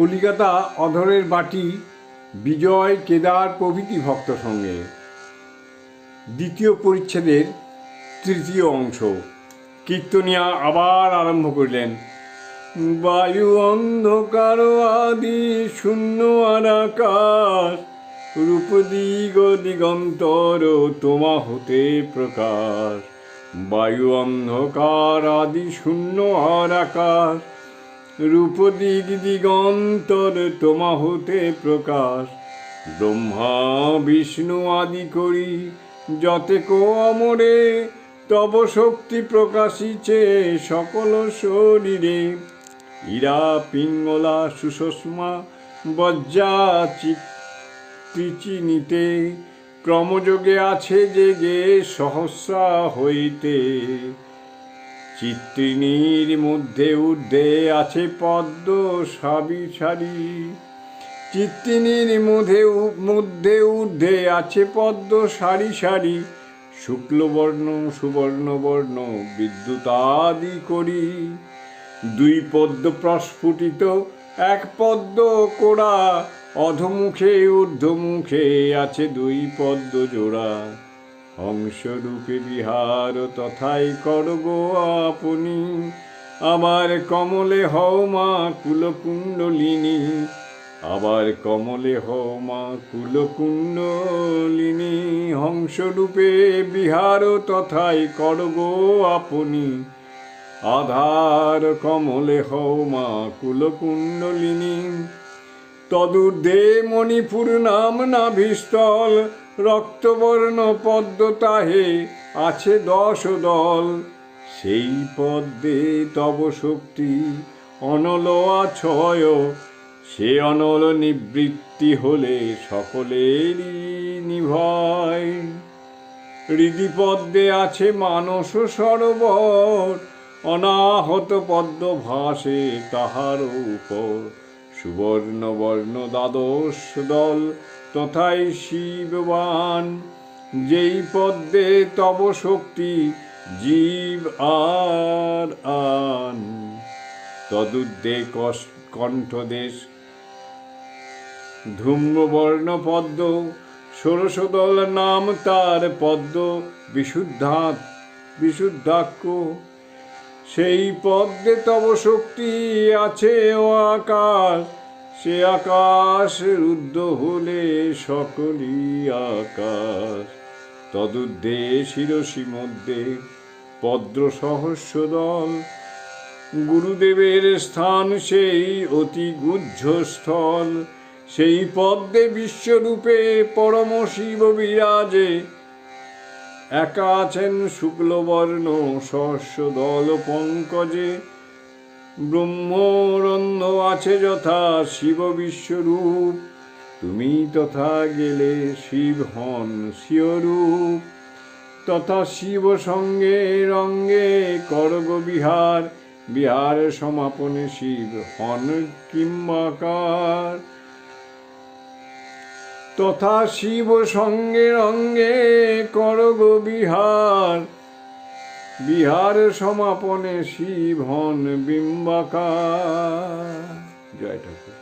কলিকাতা অধরের বাটি বিজয় কেদার প্রভৃতি ভক্ত সঙ্গে। দ্বিতীয় পরিচ্ছেদের তৃতীয় অংশ। কীর্তনিয়া আবার আরম্ভ করিলেন। বায়ু অন্ধকার আদি শূন্য আকাশ রূপ দিগ দিগন্তর তোমা হতে প্রকাশ। বায়ু অন্ধকার আদি শূন্য আর আকাশ রূপ দিগ দিগন্তর তোমা হতে প্রকাশ। ব্রহ্মা, বিষ্ণু আদি করি, যতে কো অমরে তব শক্তি প্রকাশিছে সকল শরীরে। ইরা, পিঙ্গলা সুষমা বজ্জা চিচিনিতে ক্রমযোগে আছে যে গে সহস্রা হইতে। চিত্রিণীর মধ্যে ঊর্ধ্বে আছে পদ্ম সাবি সারি। চিত্তিনীর মধ্যে মধ্যে ঊর্ধ্বে আছে পদ্ম সারি সারি। শুক্লবর্ণ, সুবর্ণবর্ণ বিদ্যুতাদি করি। দুই পদ্ম প্রস্ফুটিত, এক পদ্ম কোড়া। অধমুখে, ঊর্ধ্বমুখে আছে দুই পদ্ম জোড়া। হংসরূপে বিহার তথাই করগ আপনি। আবার কমলে হও মা কুলকুণ্ডলিনী, আবার কমলে হও মা কুলকুণ্ডলিনী। হংসরূপে বিহার তথাই করগ আপনি। আধার কমলে হও মা কুলকুণ্ডলিনী। তদুর্ধে মণিপুর নাম নাভিস্থল রক্তবর্ণ পদ্ম তাহে আছে দশ দল। সেই পদ্মে তব শক্তি অনল আছয়। সে অনল নিবৃত্তি হলে সকলেরই নিভয়। হৃদি পদ্মে আছে মানস সরোবর। অনাহত পদ্ম ভাসে তাহার উপর। সুবর্ণ বর্ণ দ্বাদশ দল। তথায় শিববান, যেই পদ্মে তব শক্তি, জীব আর আন। তদুদ্দে কণ্ঠদেশ, ধূম্রবর্ণ পদ্ম ষোড়শদল নাম তার পদ্ম বিশুদ্ধা বিশুদ্ধাক্ষ। সেই পদ্মে তব শক্তি আছে ও আকাশ সে আকাশ রুদ্ধ হলে সকলই আকাশ। তদুর্ধে শিরসি মধ্যে পদ্র সহস্র দল গুরুদেবের স্থান সেই অতি গুহ্য স্থল। সেই পদ্মে বিশ্বরূপে পরম শিব বিরাজে। একা আছেন শুক্লবর্ণ সহস্র দল পঙ্কজে। ব্রহ্মরন্ধ আছে যথা শিব বিশ্বরূপ। তুমি তথা গেলে শিব হন শিয়রূপ তথা শিব সঙ্গে রঙ্গে করগ বিহার। বিহার সমাপনে শিব হন কিম্বাকার। তথা শিব সঙ্গে রঙ্গে করগ বিহার। বিহার সমাপনে শিব হন বিম্বাকার। জয় ঠাকুর।